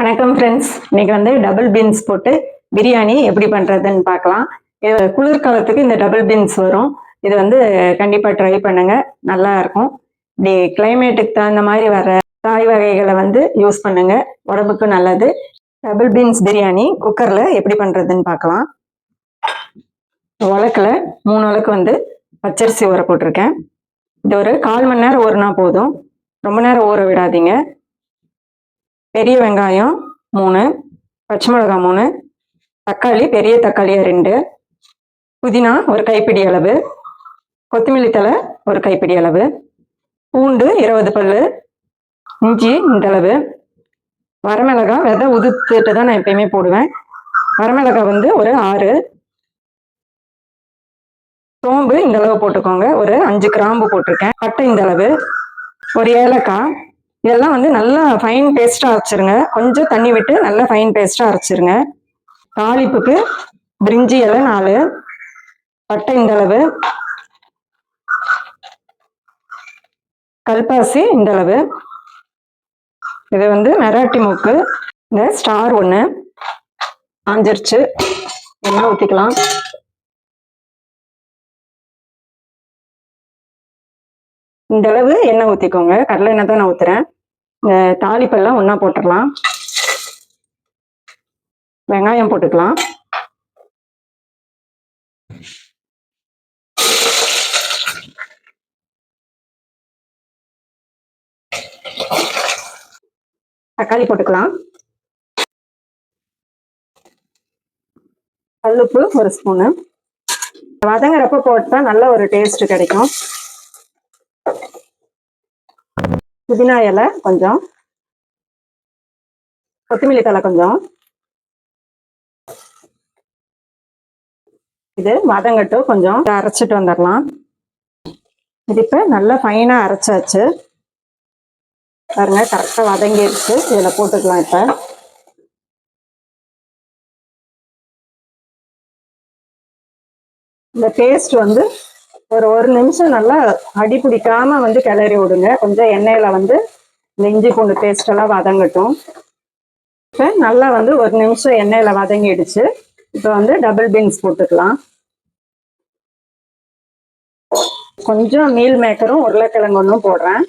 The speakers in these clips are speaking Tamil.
வணக்கம் ஃப்ரெண்ட்ஸ் இன்னைக்கு வந்து டபுள் பீன்ஸ் போட்டு பிரியாணி எப்படி பண்ணுறதுன்னு பார்க்கலாம். இது குளிர்காலத்துக்கு இந்த டபுள் பீன்ஸ் வரும். இது வந்து கண்டிப்பாக ட்ரை பண்ணுங்க. நல்லா இருக்கும். இப்படி கிளைமேட்டுக்கு தகுந்த மாதிரி வர காய் வகைகளை வந்து யூஸ் பண்ணுங்க. உடம்புக்கு நல்லது. டபுள் பீன்ஸ் பிரியாணி குக்கரில் எப்படி பண்ணுறதுன்னு பார்க்கலாம். உலக்கில் மூணு உலக்கு வந்து பச்சரிசி ஊற போட்டிருக்கேன். இது ஒரு கால் மணி நேரம் ஊறினா போதும். ரொம்ப நேரம் ஊற விடாதீங்க. பெரிய வெங்காயம் மூணு பச்சை மிளகாய் மூணு தக்காளி பெரிய தக்காளியாக ரெண்டு புதினா ஒரு கைப்பிடி அளவு கொத்தமல்லி தழை ஒரு கைப்பிடி அளவு பூண்டு இருபது பல் இஞ்சி இந்த அளவு. வரமிளகாய் விதை உதுத்துட்டு தான் நான் எப்பயுமே போடுவேன். வரமிளகாய் வந்து ஒரு ஆறு. சோம்பு இந்த அளவு போட்டுக்கோங்க. ஒரு அஞ்சு கிராம்பு போட்டிருக்கேன். பட்டை இந்த அளவு. ஒரு ஏலக்காய். இதெல்லாம் வந்து நல்லா ஃபைன் பேஸ்ட்டாக அரைச்சிருங்க. கொஞ்சம் தண்ணி விட்டு நல்லா ஃபைன் பேஸ்ட்டாக அரைச்சிருங்க. தாளிப்புக்கு பிரிஞ்சி இலை நாலு பட்டை இந்த அளவு கல்பாசி இந்த அளவு. இது வந்து மெராட்டி மூக்கு இந்த ஸ்டார் ஒன்று ஆஞ்சிருச்சு எண்ணெய் ஊற்றிக்கலாம் இந்த அளவு எண்ணெய் ஊற்றிக்கோங்க கடலை எண்ணெய் தான் நான் ஊற்றுறேன் தாளிப்பெல்லாம் ஒன்றா போட்டுடலாம் வெங்காயம் போட்டுக்கலாம். தக்காளி போட்டுக்கலாம். கல்லுப்பு ஒரு ஸ்பூனு. வதங்குறப்ப போட்டா நல்ல ஒரு டேஸ்ட் கிடைக்கும். புதினா இலை கொஞ்சம். கொத்தமல்லி தலை கொஞ்சம். இது வதங்கட்டும் கொஞ்சம். அரைச்சிட்டு வந்துடலாம். இது இப்போ நல்லா ஃபைனாக அரைச்சாச்சு. பாருங்க கரெக்டாக வதங்கிடுச்சு இதில் போட்டுக்கலாம் இப்போ. இந்த பேஸ்ட் வந்து ஒரு ஒரு நிமிஷம் நல்லா அடி பிடிக்காம வந்து கிளறி விடுங்க. கொஞ்சம் எண்ணெயில வந்து இந்த இஞ்சி பூண்டு பேஸ்ட் எல்லாம் வதங்கட்டும். இப்போ நல்லா வந்து ஒரு நிமிஷம் எண்ணெயில வதங்கிடுச்சு. இப்போ வந்து டபுள் பீன்ஸ் போட்டுக்கலாம். கொஞ்சம் மீல் மேக்கரும் உருளைக்கிழங்கு ஒன்றும் போடுறேன்.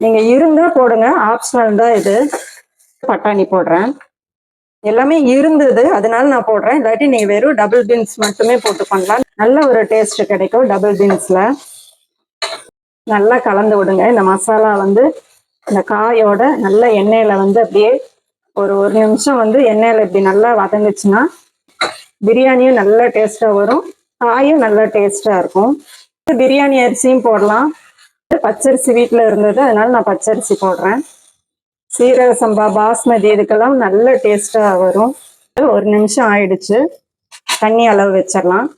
நீங்க இருந்தா போடுங்க. ஆப்ஷனல் தான் இது. பட்டாணி போடுறேன். எல்லாமே இருந்தது. அதனால நான் போடுறேன். இல்லாட்டி நீ வெறும் டபுள் பீன்ஸ் மட்டுமே போட்டு பண்ணலாம் நல்ல ஒரு டேஸ்ட் கிடைக்கும் டபுள் பீன்ஸ்ல நல்லா கலந்து விடுங்க. இந்த மசாலா வந்து இந்த காயோட நல்ல எண்ணெயில வந்து அப்படியே ஒரு ஒரு நிமிஷம் வந்து எண்ணெயில இப்படி நல்லா வதங்குச்சுன்னா பிரியாணியும் நல்ல டேஸ்டா வரும். காயும் நல்ல டேஸ்டா இருக்கும். பிரியாணி அரிசியும் போடலாம். பச்சரிசி வீட்டில் இருந்தது. அதனால நான் பச்சரிசி போடுறேன். சீரக சம்பா பாஸ்மதி இதுக்கெல்லாம் நல்ல டேஸ்ட்டாக வரும். ஒரு நிமிஷம் ஆயிடுச்சு. தண்ணி அளவு வச்சிடலாம்.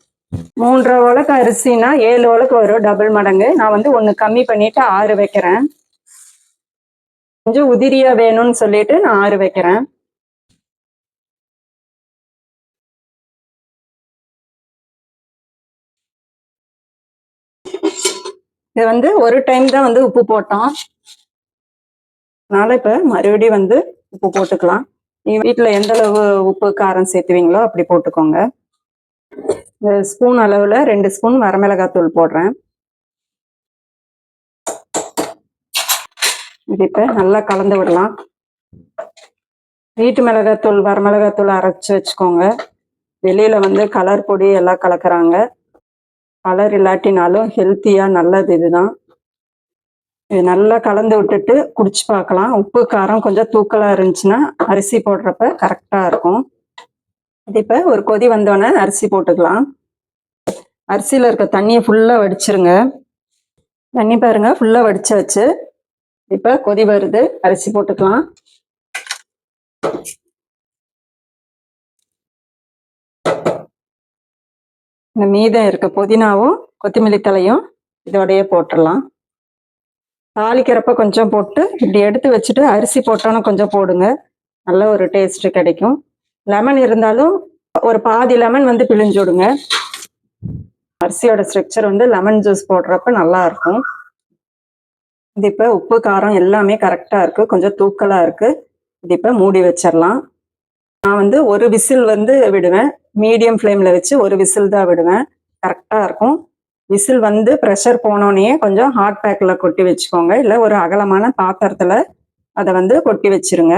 மூன்றரை உலக்கு அரிசினா ஏழு உலக்கு வரும் டபுள் மடங்கு. நான் வந்து ஒன்று கம்மி பண்ணிட்டு ஆறு வைக்கிறேன். கொஞ்சம் உதிரியா வேணும்னு சொல்லிட்டு நான் ஆறு வைக்கிறேன். இது வந்து ஒரு டைம் தான் வந்து உப்பு போட்டோம். அதனால இப்ப மறுபடியும் வந்து உப்பு போட்டுக்கலாம். நீங்க வீட்டுல எந்த அளவு உப்பு காரம் சேர்த்துவீங்களோ அப்படி போட்டுக்கோங்க. ஸ்பூன் அளவுல ரெண்டு ஸ்பூன் வரமிளகாத்தூள் போடுறேன். இது இப்ப நல்லா கலந்து விடலாம். வீட்டு மிளகாத்தூள் வரமிளகாத்தூள் அரைச்சு வச்சுக்கோங்க. வெளியில வந்து கலர் பொடி எல்லாம் கலக்குறாங்க. கலர் இல்லாட்டினாலும் ஹெல்த்தியா நல்லது இதுதான். இது நல்லா கலந்து விட்டுட்டு குடிச்சு பார்க்கலாம். உப்பு காரம் கொஞ்சம் தூக்கலா இருந்துச்சுன்னா அரிசி போடுறப்ப கரெக்டா இருக்கும். இது இப்ப ஒரு கொதி வந்தோடனே அரிசி போட்டுக்கலாம். அரிசியில இருக்க தண்ணியை ஃபுல்லா வடிச்சிருங்க. தண்ணி பாருங்க ஃபுல்லா வடிச்சாச்சு இப்ப கொதி வருது. அரிசி போட்டுக்கலாம். இந்த மீதம் இருக்க புதினாவும் கொத்தமல்லி தலையும் இதோடயே போட்டுடலாம். தாளிக்கிறப்ப கொஞ்சம் போட்டு இப்படி எடுத்து வச்சுட்டு அரிசி போட்டோன்னு கொஞ்சம் போடுங்க. நல்ல ஒரு டேஸ்ட் கிடைக்கும். லெமன் இருந்தாலும் ஒரு பாதி லெமன் வந்து பிழிஞ்சு விடுங்க. அரிசியோட ஸ்ட்ரக்சர் வந்து லெமன் ஜூஸ் போடுறப்ப நல்லா இருக்கும். இது இப்போ உப்பு காரம் எல்லாமே கரெக்டாக இருக்குது கொஞ்சம் தூக்கலாக இருக்குது இது இப்போ மூடி வச்சிடலாம் நான் வந்து ஒரு விசில் வந்து விடுவேன். மீடியம் ஃப்ளேமில் வச்சு ஒரு விசில் தான் விடுவேன். கரெக்டாக இருக்கும். விசில் வந்து ப்ரெஷர் போனோடனே கொஞ்சம் ஹாட் பேக்கில் கொட்டி வச்சுக்கோங்க. இல்லை ஒரு அகலமான பாத்திரத்தில் அதை வந்து கொட்டி வச்சிருங்க.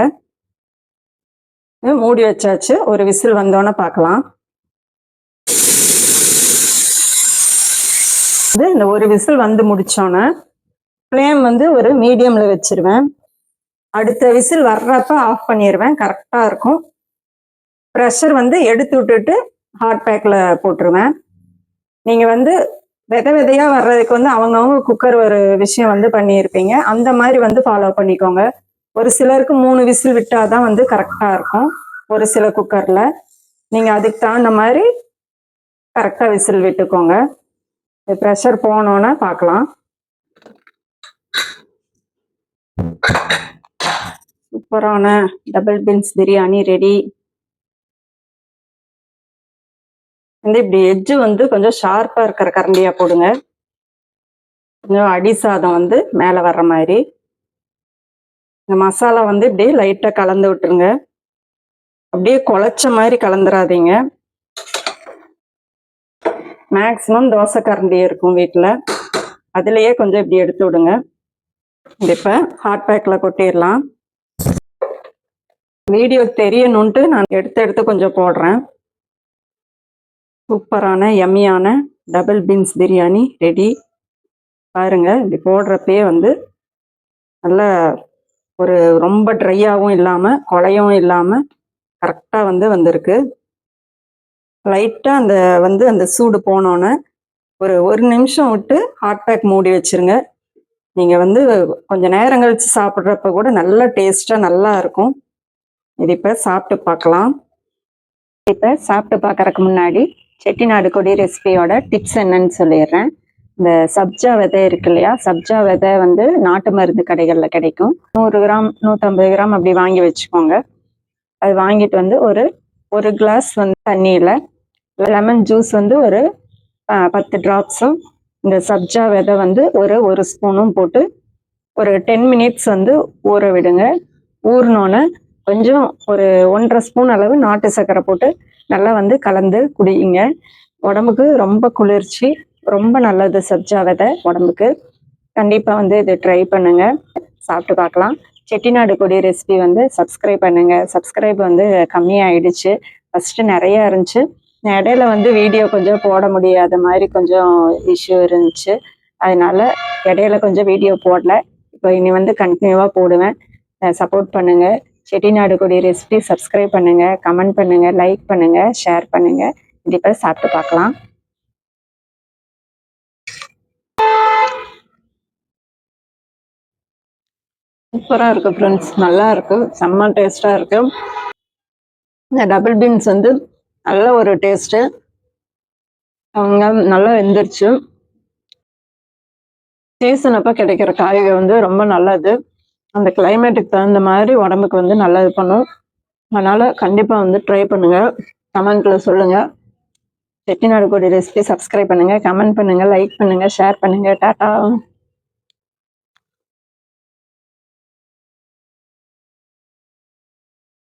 மூடி வச்சாச்சு. ஒரு விசில் வந்தோன்னே பார்க்கலாம். இது இந்த ஒரு விசில் வந்து முடித்தோன்னே ஃப்ளேம் வந்து ஒரு மீடியமில் வச்சிருவேன். அடுத்த விசில் வர்றப்ப ஆஃப் பண்ணிடுவேன் கரெக்டாக இருக்கும். ப்ரெஷர் வந்து எடுத்து விட்டுட்டு ஹாட் பேக்கில் போட்டுருவேன். நீங்கள் வந்து விதை விதையாக வர்றதுக்கு வந்து அவங்கவுங்க குக்கர் ஒரு விஷயம் வந்து பண்ணியிருப்பீங்க. அந்த மாதிரி வந்து ஃபாலோ பண்ணிக்கோங்க. ஒரு சிலருக்கு மூணு விசில் விட்டால் தான் வந்து கரெக்டாக இருக்கும். ஒரு சில குக்கரில் நீங்கள் அதுக்கு தகுந்த மாதிரி கரெக்டாக விசில் விட்டுக்கோங்க. ப்ரெஷர் போனோன்னே பார்க்கலாம். சூப்பரான டபுள் பீன்ஸ் பிரியாணி ரெடி வந்து இப்படி எஜ்ஜு வந்து கொஞ்சம் ஷார்ப்பாக இருக்கிற கரண்டியாக போடுங்க. கொஞ்சம் அடி சாதம் வந்து மேலே வர்ற மாதிரி. இந்த மசாலா வந்து இப்படியே லைட்டாக கலந்து விட்டுருங்க. அப்படியே குழச்ச மாதிரி கலந்துடாதீங்க மேக்ஸிமம் தோசை கரண்டி இருக்கும் வீட்டில் அதுலேயே கொஞ்சம் இப்படி எடுத்து விடுங்க. இப்போ ஹாட் பேக்கில் கொட்டிடலாம். வீடியோ தெரியணுன்ட்டு நான் எடுத்து எடுத்து கொஞ்சம் போடுறேன். சூப்பரான எம்மியான டபுள் பீன்ஸ் பிரியாணி ரெடி பாருங்கள் இப்படி போடுறப்பயே வந்து நல்ல ஒரு ரொம்ப ட்ரையாகவும் இல்லாமல் குழையவும் இல்லாமல் கரெக்டாக வந்து வந்திருக்கு. லைட்டாக அந்த வந்து அந்த சூடு போனோன்னே ஒரு ஒரு நிமிஷம் விட்டு ஹாட் பேக் மூடி வச்சிருங்க. நீங்கள் வந்து கொஞ்சம் நேரம் கழித்து சாப்பிட்றப்ப கூட நல்ல டேஸ்ட்டாக நல்லா இருக்கும். இது இப்போ சாப்பிட்டு பார்க்கலாம். இப்போ சாப்பிட்டு பார்க்கறதுக்கு முன்னாடி செட்டிநாடு கொடி ரெசிபியோட டிப்ஸ் என்னன்னு சொல்லிடுறேன். இந்த சப்ஜா விதை இருக்கு இல்லையா? சப்ஜா விதை வந்து நாட்டு மருந்து கடைகளில் கிடைக்கும். நூறு கிராம் நூற்றம்பது கிராம் அப்படி வாங்கி வச்சுக்கோங்க. அது வாங்கிட்டு வந்து ஒரு ஒரு கிளாஸ் வந்து தண்ணியில் லெமன் ஜூஸ் வந்து ஒரு பத்து ட்ராப்ஸும் இந்த சப்ஜா விதை வந்து ஒரு ஒரு ஸ்பூனும் போட்டு ஒரு டென் மினிட்ஸ் வந்து ஊற விடுங்க. ஊறினோன்னே கொஞ்சம் ஒரு ஒன்றரை ஸ்பூன் அளவு நாட்டு சர்க்கரை போட்டு நல்லா வந்து கலந்து குடியுங்க உடம்புக்கு ரொம்ப குளிர்ச்சி ரொம்ப நல்லது சப்ஜா விதை உடம்புக்கு. கண்டிப்பாக வந்து இது ட்ரை பண்ணுங்க. சாப்பிட்டு பார்க்கலாம். செட்டிநாடு கொடி ரெசிபி வந்து சப்ஸ்கிரைப் பண்ணுங்க. சப்ஸ்கிரைப் வந்து கம்மியாயிடுச்சு. ஃபர்ஸ்ட் நிறைய இருந்துச்சு. இடையில வந்து வீடியோ கொஞ்சம் போட முடியாத மாதிரி கொஞ்சம் இஷ்யூ இருந்துச்சு. அதனால இடையில கொஞ்சம் வீடியோ போடல. இப்போ இனி வந்து கண்டினியூவாக போடுவேன். சப்போர்ட் பண்ணுங்கள் செட்டிநாடு கொடி ரெசிபி சப்ஸ்கிரைப் பண்ணுங்க கமெண்ட் பண்ணுங்க லைக் பண்ணுங்க ஷேர் பண்ணுங்க. கண்டிப்பாக சாப்பிட்டு பார்க்கலாம். சூப்பராக இருக்கு ஃப்ரெண்ட்ஸ் நல்லா இருக்கும் செம்ம டேஸ்டாக இருக்கு. இந்த டபுள் பீன்ஸ் வந்து நல்ல ஒரு டேஸ்ட்டு அவங்க நல்லா வெந்துருச்சு. சீசனப்போ கிடைக்கிற காய்கறி வந்து ரொம்ப நல்லது. அந்த கிளைமேட்டுக்கு தகுந்த மாதிரி உடம்புக்கு வந்து நல்லது பண்ணும். அதனால கண்டிப்பாக வந்து ட்ரை பண்ணுங்க. கமெண்ட்ல சொல்லுங்க. செட்டிநாடு கொடி ரெசிபி சப்ஸ்கிரைப் பண்ணுங்க. கமெண்ட் பண்ணுங்க லைக் பண்ணுங்க ஷேர் பண்ணுங்க. டாட்டா.